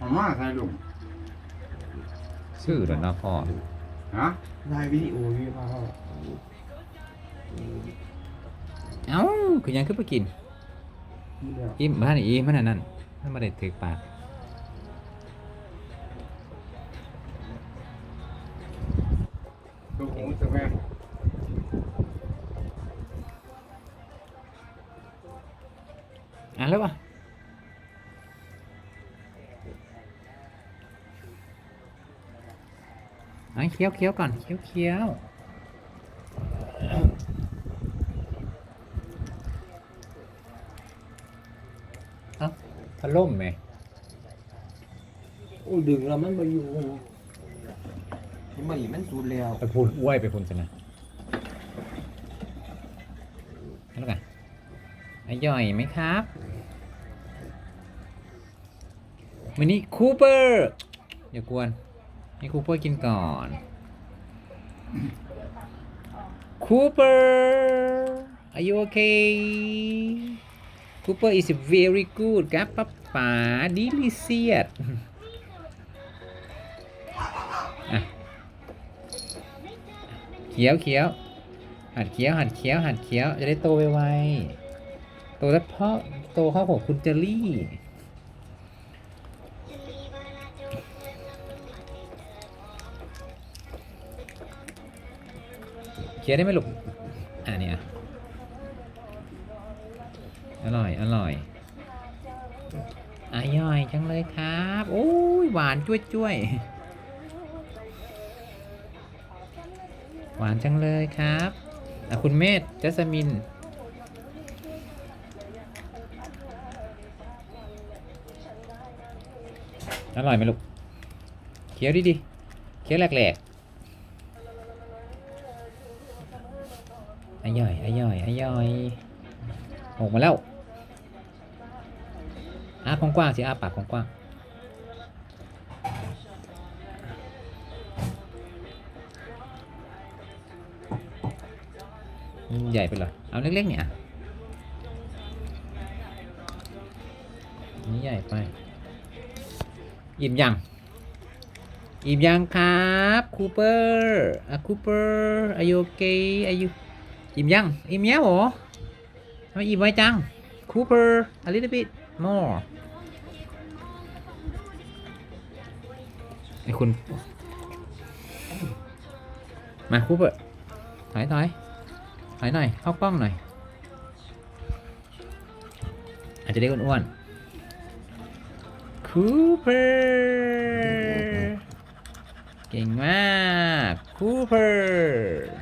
เอามาใส่ลุงชื่อเหรอเนาะพ่อฮะได้วิดีโอพี่พ่อเอ้าคือยังขึ้นไปกินนี่เดียวอิ่มบ้านอีมันอันนั่นมันมาได้ถือปากตัวผมจะแม่อะแล้ววะ ไอ้เคี้ยวเคี้ยวก่อนเคี้ยวเคี้ยวเอ้าพัดลมไหมโอ้ดึงแล้วมันมาอยู่เห็นไหมมันสูดแล้วไปพูนอ้วยไปพูนสินะนั่นกันไอ้ย่อยไหมครับวันนี้คูเปอร์อย่ากวน ให้คูเปอร์กินก่อนคูเปอร์ are you okay Cooper is very good ครับป๊าป๋า delicious เขียวเขียวหัดเขียวหัดเขียวหัดเขียวจะได้โตไวๆโตแล้วเพราะโตเข้าของคุณเจอรี่ เขียวได้ไหมลูก อ่าเนี่ยอร่อย อร่อยอร่อยจังเลยครับ โอ้ยหวานจ้วยจ้วยๆหวานจังเลยครับอะคุณเมธจัสมิน อร่อยไหมลูก เคี้ยวดิดิเคี้ยวแหลกๆ อย่อยอย่อยอย่อยออกมาแล้วอ้ากว้างๆสิอ้าปากกว้างใหญ่ไปเหรอเอาเล็กๆเนี่ยนนี่ใหญ่ไป อิ่มยัง อิ่มยังครับคูเปอร์อะคูเปอร์อายุโอเคอายุ อิ่มยัง อิ่มแล้วเหรอทำไมอิ่มไวจังคูเปอร์ a little bit more ไอ้คุณ มาคูเปอร์ถอยถอยถอยหน่อย เข้ากล้องหน่อย อาจจะได้อ้วนๆคูเปอร์เก่งมากคูเปอร์